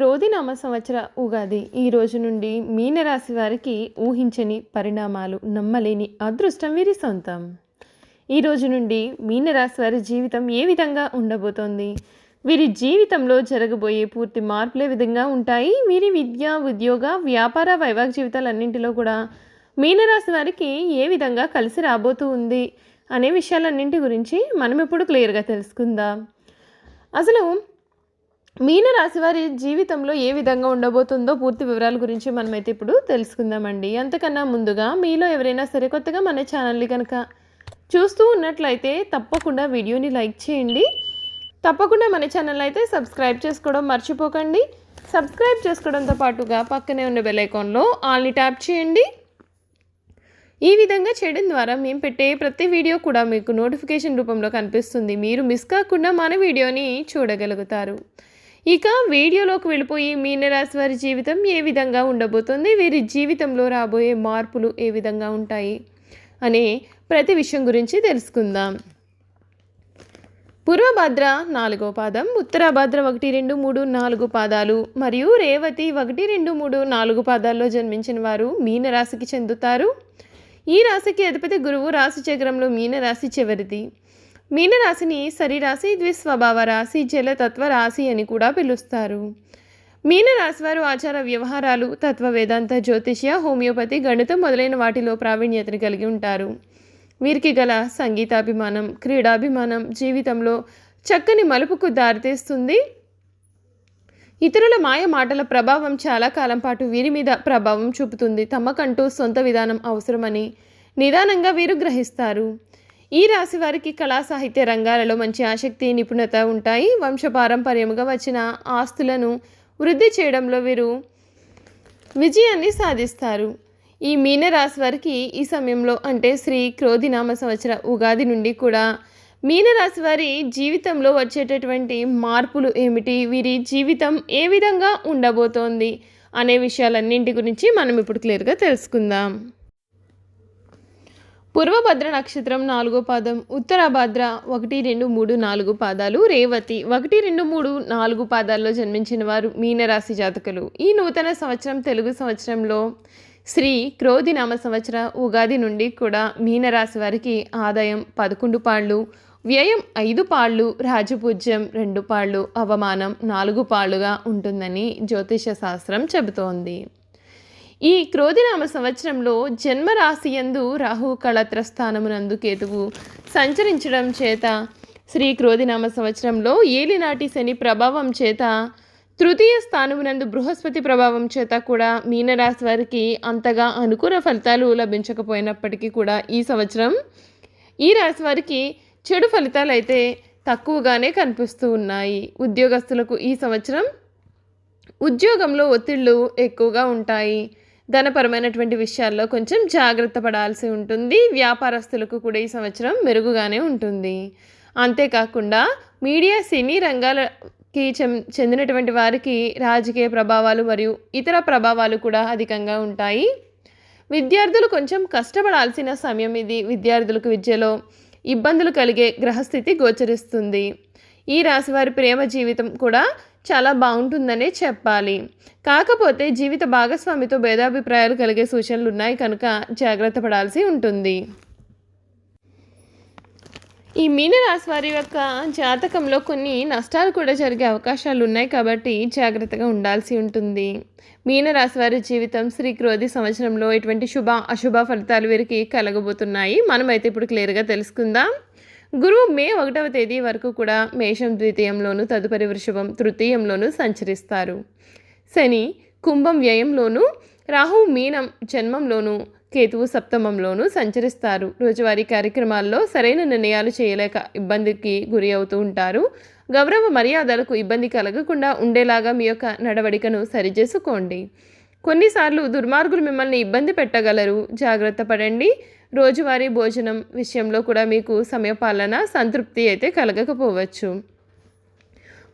క్రోధినామ సంవత్సర ఉగాది. ఈ రోజు నుండి మీనరాశి వారికి ఊహించని పరిణామాలు నమ్మలేని అదృష్టం వీరి సొంతం. ఈ రోజు నుండి మీనరాశి వారి జీవితం ఏ విధంగా ఉండబోతోంది? వీరి జీవితంలో జరగబోయే పూర్తి మార్పులే విధంగా ఉంటాయి? వీరి విద్య ఉద్యోగ వ్యాపార వైవాహిక జీవితాలన్నింటిలో కూడా మీనరాశి వారికి ఏ విధంగా కలిసి రాబోతూ ఉంది అనే విషయాలన్నింటి గురించి మనం ఇప్పుడు క్లియర్గా తెలుసుకుందాం. అసలు మీనరాశి వారి జీవితంలో ఏ విధంగా ఉండబోతుందో పూర్తి వివరాల గురించి మనమైతే ఇప్పుడు తెలుసుకుందామండి. అంతకన్నా ముందుగా మీలో ఎవరైనా సరే కొత్తగా మన ఛానల్ని కనుక చూస్తూ ఉన్నట్లయితే తప్పకుండా వీడియోని లైక్ చేయండి. తప్పకుండా మన ఛానల్ అయితే సబ్స్క్రైబ్ చేసుకోవడం మర్చిపోకండి. సబ్స్క్రైబ్ చేసుకోవడంతో పాటుగా పక్కనే ఉన్న బెల్ ఐకాన్లో ఆల్ని ట్యాప్ చేయండి. ఈ విధంగా చేయడం ద్వారా మేము పెట్టే ప్రతి వీడియో కూడా మీకు నోటిఫికేషన్ రూపంలో కనిపిస్తుంది. మీరు మిస్ కాకుండా మన వీడియోని చూడగలుగుతారు. ఇక వీడియోలోకి వెళ్ళిపోయి మీనరాశి వారి జీవితం ఏ విధంగా ఉండబోతుంది? వీరి జీవితంలో రాబోయే మార్పులు ఏ విధంగా ఉంటాయి? అనే ప్రతి విషయం గురించి తెలుసుకుందాం. పూర్వభద్ర నాలుగో పాదం ఉత్తరాభద్ర ఒకటి రెండు మూడు నాలుగు పాదాలు మరియు రేవతి ఒకటి రెండు మూడు నాలుగు పాదాల్లో జన్మించిన వారు మీనరాశికి చెందుతారు. ఈ రాశికి అధిపతి గురువు రాశి చక్రంలో మీనరాశి చివరిది. మీనరాశిని సరిరాశి ద్విస్వభావ రాశి జలతత్వ రాశి అని కూడా పిలుస్తారు. మీనరాశి వారు ఆచార వ్యవహారాలు తత్వ వేదాంత జ్యోతిష్య హోమియోపతి గణితం మొదలైన వాటిలో ప్రావీణ్యతను కలిగి ఉంటారు. వీరికి గల సంగీతాభిమానం క్రీడాభిమానం జీవితంలో చక్కని మలుపుకు దారితీస్తుంది. ఇతరుల మాయ మాటల ప్రభావం చాలా కాలం పాటు వీరి మీద ప్రభావం చూపుతుంది. తమకంటూ సొంత విధానం అవసరమని నిదానంగా వీరు గ్రహిస్తారు. ఈ రాశి వారికి కళా సాహిత్య రంగాలలో మంచి ఆసక్తి నిపుణత ఉంటాయి. వంశపారంపర్యముగా వచ్చిన ఆస్తులను వృద్ధి చేయడంలో వీరు విజయాన్ని సాధిస్తారు. ఈ మీనరాశి వారికి ఈ సమయంలో అంటే శ్రీ క్రోధినామ సంవత్సర ఉగాది నుండి కూడా మీనరాశి వారి జీవితంలో వచ్చేటటువంటి మార్పులు ఏమిటి? వీరి జీవితం ఏ విధంగా ఉండబోతోంది? అనే విషయాలన్నింటి గురించి మనం ఇప్పుడు క్లియర్గా తెలుసుకుందాం. పూర్వభద్ర నక్షత్రం నాలుగో పాదం ఉత్తరాభద్ర ఒకటి రెండు మూడు నాలుగు పాదాలు రేవతి ఒకటి రెండు మూడు నాలుగు పాదాల్లో జన్మించిన వారు మీనరాశి జాతకులు. ఈ నూతన సంవత్సరం తెలుగు సంవత్సరంలో శ్రీ క్రోధి నామ సంవత్సర ఉగాది నుండి కూడా మీనరాశి వారికి ఆదాయం పదకొండు పాళ్ళు వ్యయం ఐదు పాళ్ళు రాజపూజ్యం రెండు పాళ్ళు అవమానం నాలుగు పాళ్ళుగా ఉంటుందని జ్యోతిష శాస్త్రం చెబుతోంది. ఈ క్రోధినామ సంవత్సరంలో జన్మరాశి యందు రాహు కళత్ర స్థానమునందు కేతువు సంచరించడం చేత శ్రీ క్రోధినామ సంవత్సరంలో ఏలినాటి శని ప్రభావం చేత తృతీయ స్థానమునందు బృహస్పతి ప్రభావం చేత కూడా మీనరాశి వారికి అంతగా అనుకూల ఫలితాలు లభించకపోయినప్పటికీ కూడా ఈ సంవత్సరం ఈ రాశి వారికి చెడు ఫలితాలు అయితే తక్కువగానే కనిపిస్తూ ఉన్నాయి. ఉద్యోగస్తులకు ఈ సంవత్సరం ఉద్యోగంలో ఒత్తిళ్ళు ఎక్కువగా ఉంటాయి. ధనపరమైనటువంటి విషయాల్లో కొంచెం జాగ్రత్త పడాల్సి ఉంటుంది. వ్యాపారస్తులకు కూడా ఈ సంవత్సరం మెరుగుగానే ఉంటుంది. అంతేకాకుండా మీడియా సినీ రంగాలకి చెందినటువంటి వారికి రాజకీయ ప్రభావాలు మరియు ఇతర ప్రభావాలు కూడా అధికంగా ఉంటాయి. విద్యార్థులు కొంచెం కష్టపడాల్సిన సమయం ఇది. విద్యార్థులకు విద్యలో ఇబ్బందులు కలిగే గ్రహస్థితి గోచరిస్తుంది. ఈ రాశివారి ప్రేమ జీవితం కూడా చాలా బాగుంటుందనే చెప్పాలి. కాకపోతే జీవిత భాగస్వామితో భేదాభిప్రాయాలు కలిగే సూచనలు ఉన్నాయి కనుక జాగ్రత్త పడాల్సి ఉంటుంది. ఈ మీనరాశి వారి యొక్క జాతకంలో కొన్ని నష్టాలు కూడా జరిగే అవకాశాలు ఉన్నాయి కాబట్టి జాగ్రత్తగా ఉండాల్సి ఉంటుంది. మీనరాశి వారి జీవితం శ్రీ క్రోధి సంవత్సరంలో ఎటువంటి శుభ అశుభ ఫలితాలు వీరికి కలగబోతున్నాయి? మనమైతే ఇప్పుడు క్లియర్గా తెలుసుకుందాం. గురువు మే ఒకటవ తేదీ వరకు కూడా మేషం ద్వితీయంలోను తదుపరి వృషభం తృతీయంలోను సంచరిస్తారు. శని కుంభం వ్యయంలోను రాహు మీనం జన్మంలోను కేతువు సప్తమంలోనూ సంచరిస్తారు. రోజువారీ కార్యక్రమాల్లో సరైన నిర్ణయాలు చేయలేక ఇబ్బందికి గురి అవుతూ ఉంటారు. గౌరవ మర్యాదలకు ఇబ్బంది కలగకుండా ఉండేలాగా మీ యొక్క నడవడికను సరిచేసుకోండి. కొన్నిసార్లు దుర్మార్గులు మిమ్మల్ని ఇబ్బంది పెట్టగలరు. జాగ్రత్త పడండి. రోజువారీ భోజనం విషయంలో కూడా మీకు సమయపాలన సంతృప్తి అయితే కలగకపోవచ్చు.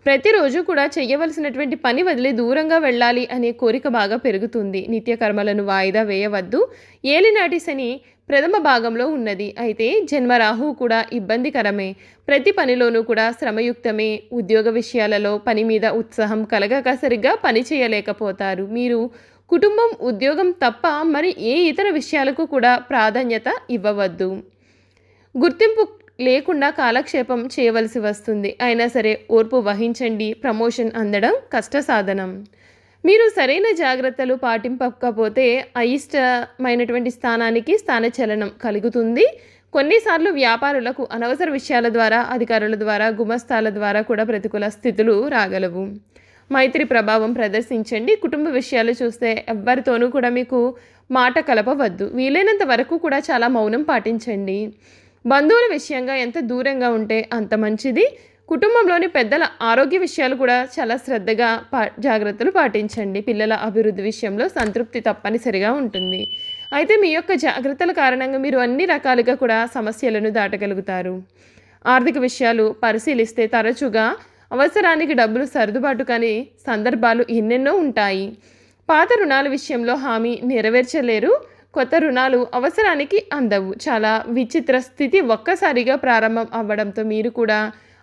ప్రతిరోజు కూడా చేయవలసినటువంటి పని వదిలి దూరంగా వెళ్ళాలి అనే కోరిక బాగా పెరుగుతుంది. నిత్యకర్మలను వాయిదా వేయవద్దు. ఏలినాటి శని ప్రథమ భాగంలో ఉన్నది. అయితే జన్మరాహు కూడా ఇబ్బందికరమే. ప్రతి పనిలోనూ కూడా శ్రమయుక్తమే. ఉద్యోగ విషయాలలో పని మీద ఉత్సాహం కలగక సరిగ్గా పని చేయలేకపోతారు. మీరు కుటుంబం ఉద్యోగం తప్ప మరి ఏ ఇతర విషయాలకు కూడా ప్రాధాన్యత ఇవ్వవద్దు. గుర్తింపు లేకుండా కాలక్షేపం చేయవలసి వస్తుంది. అయినా సరే ఓర్పు వహించండి. ప్రమోషన్ అందడం కష్టసాధనం. మీరు సరైన జాగ్రత్తలు పాటింపకపోతే అయిష్టమైనటువంటి స్థానానికి స్థానచలనం కలుగుతుంది. కొన్నిసార్లు వ్యాపారులకు అనవసర విషయాల ద్వారా అధికారుల ద్వారా గుమస్తాల ద్వారా కూడా ప్రతికూల స్థితులు రాగలవు. మైత్రి ప్రభావం ప్రదర్శించండి. కుటుంబ విషయాలు చూస్తే ఎవ్వరితోనూ కూడా మీకు మాట కలపవద్దు. వీలైనంత వరకు కూడా చాలా మౌనం పాటించండి. బంధువుల విషయంగా ఎంత దూరంగా ఉంటే అంత మంచిది. కుటుంబంలోని పెద్దల ఆరోగ్య విషయాలు కూడా చాలా శ్రద్ధగా పా జాగ్రత్తలు పాటించండి. పిల్లల అభివృద్ధి విషయంలో సంతృప్తి తప్పనిసరిగా ఉంటుంది. అయితే మీ యొక్క జాగ్రత్తల కారణంగా మీరు అన్ని రకాలుగా కూడా సమస్యలను దాటగలుగుతారు. ఆర్థిక విషయాలు పరిశీలిస్తే తరచుగా అవసరానికి డబ్బులు సర్దుబాటు కాని సందర్భాలు ఎన్నెన్నో ఉంటాయి. పాత రుణాల విషయంలో హామీ నెరవేర్చలేరు. కొత్త రుణాలు అవసరానికి అందవు. చాలా విచిత్ర స్థితి ఒక్కసారిగా ప్రారంభం అవ్వడంతో మీరు కూడా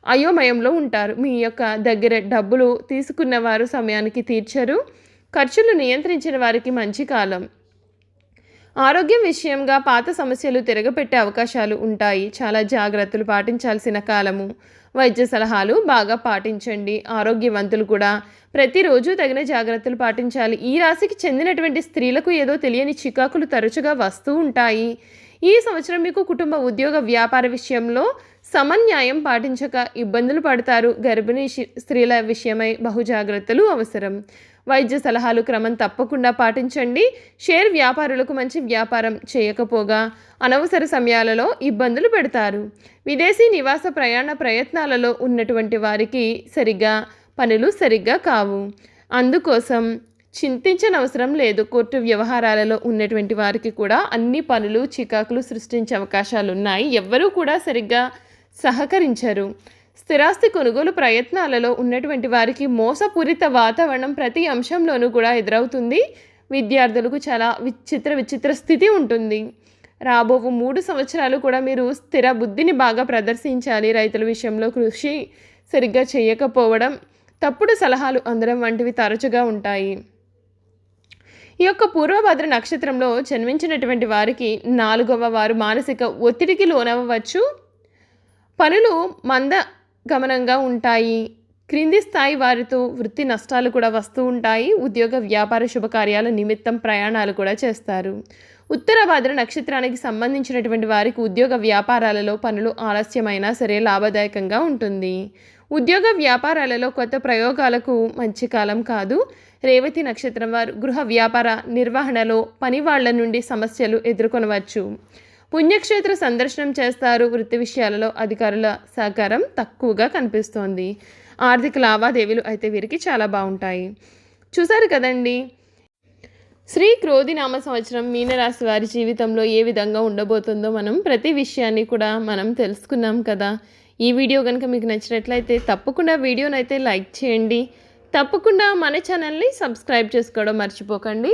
అయోమయంలో ఉంటారు. మీ యొక్క దగ్గర డబ్బులు తీసుకున్న వారు సమయానికి తీర్చరు. ఖర్చులు నియంత్రించిన వారికి మంచి కాలం. ఆరోగ్యం విషయంగా పాత సమస్యలు తిరగపెట్టే అవకాశాలు ఉంటాయి. చాలా జాగ్రత్తలు పాటించాల్సిన కాలము. వైద్య సలహాలు బాగా పాటించండి. ఆరోగ్యవంతులు కూడా ప్రతిరోజు తగిన జాగ్రత్తలు పాటించాలి. ఈ రాశికి చెందినటువంటి స్త్రీలకు ఏదో తెలియని చికాకులు తరచుగా వస్తూ ఉంటాయి. ఈ సంవత్సరం మీకు కుటుంబ ఉద్యోగ వ్యాపార విషయంలో సమన్యాయం పాటించక ఇబ్బందులు పడతారు గర్భిణీ స్త్రీల విషయమై బహుజాగ్రత్తలు అవసరం. వైద్య సలహాలు క్రమం తప్పకుండా పాటించండి. షేర్ వ్యాపారులకు మంచి వ్యాపారం చేయకపోగా అనవసర సమయాలలో ఇబ్బందులు పెడతారు. విదేశీ నివాస ప్రయాణ ప్రయత్నాలలో ఉన్నటువంటి వారికి సరిగ్గా పనులు సరిగ్గా కావు. అందుకోసం చింతించనవసరం లేదు. కోర్టు వ్యవహారాలలో ఉన్నటువంటి వారికి కూడా అన్ని పనులు చికాకులు సృష్టించే అవకాశాలు ఉన్నాయి ఎవ్వరూ కూడా సరిగ్గా సహకరించరు. స్థిరాస్తి కొనుగోలు ప్రయత్నాలలో ఉన్నటువంటి వారికి మోసపూరిత వాతావరణం ప్రతి అంశంలోనూ కూడా ఎదురవుతుంది. విద్యార్థులకు చాలా విచిత్ర విచిత్ర స్థితి ఉంటుంది. రాబోవు మూడు సంవత్సరాలు కూడా మీరు స్థిర బుద్ధిని బాగా ప్రదర్శించాలి. రైతుల విషయంలో కృషి సరిగ్గా చేయకపోవడం తప్పుడు సలహాలు అందడం వంటివి తరచుగా ఉంటాయి. ఈ యొక్క పూర్వభద్ర నక్షత్రంలో జన్మించినటువంటి వారికి నాలుగవ వారు మానసిక ఒత్తిడికి లోనవ్వచ్చు. పనులు మంద గమనంగా ఉంటాయి. క్రింది స్థాయి వారితో వృత్తి నష్టాలు కూడా వస్తూ ఉంటాయి. ఉద్యోగ వ్యాపార శుభకార్యాల నిమిత్తం ప్రయాణాలు కూడా చేస్తారు. ఉత్తర భద్ర నక్షత్రానికి సంబంధించినటువంటి వారికి ఉద్యోగ వ్యాపారాలలో పనులు ఆలస్యమైనా సరే లాభదాయకంగా ఉంటుంది. ఉద్యోగ వ్యాపారాలలో కొత్త ప్రయోగాలకు మంచి కాలం కాదు. రేవతి నక్షత్రం వారు గృహ వ్యాపార నిర్వహణలో పని వాళ్ళ నుండి సమస్యలు ఎదుర్కొనవచ్చు. పుణ్యక్షేత్ర సందర్శనం చేస్తారు. వృత్తి విషయాలలో అధికారుల సహకారం తక్కువగా కనిపిస్తోంది. ఆర్థిక లావాదేవీలు అయితే వీరికి చాలా బాగుంటాయి. చూసారు కదండి? శ్రీ క్రోధినామ సంవత్సరం మీనరాశి వారి జీవితంలో ఏ విధంగా ఉండబోతుందో మనం ప్రతి విషయాన్ని కూడా మనం తెలుసుకున్నాం కదా. ఈ వీడియో కనుక మీకు నచ్చినట్లయితే తప్పకుండా వీడియోనైతే లైక్ చేయండి. తప్పకుండా మన ఛానల్ని సబ్స్క్రైబ్ చేసుకోవడం మర్చిపోకండి.